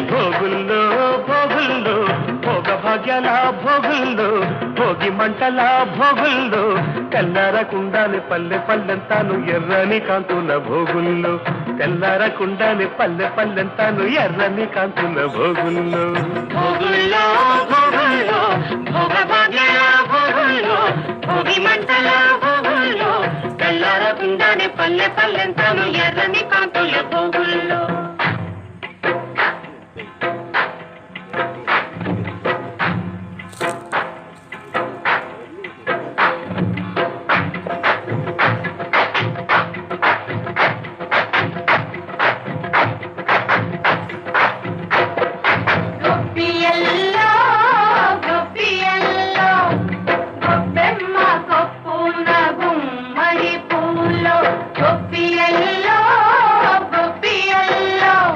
భోగుల్లో భోగుల్లో భోగ భాగ్యాల భోగుల్లో భోగి మంటల భోగుల్లో తెల్లారకుండానే పల్లె పల్లెంతాను ఎర్రని కాంతున్న భోగుల్లో తెల్లారకుండానే పల్లె పల్లెంతాను ఎర్రని కాంతున్న భోగుల్లో. భోగుల్లో భోగుల్లో భోగ భాగ్యాల భోగుల్లో భోగి మంటల భోగుల్లో తెల్లారకుండానే పల్లె పల్లెంతాను ఎర్రని కాంతుల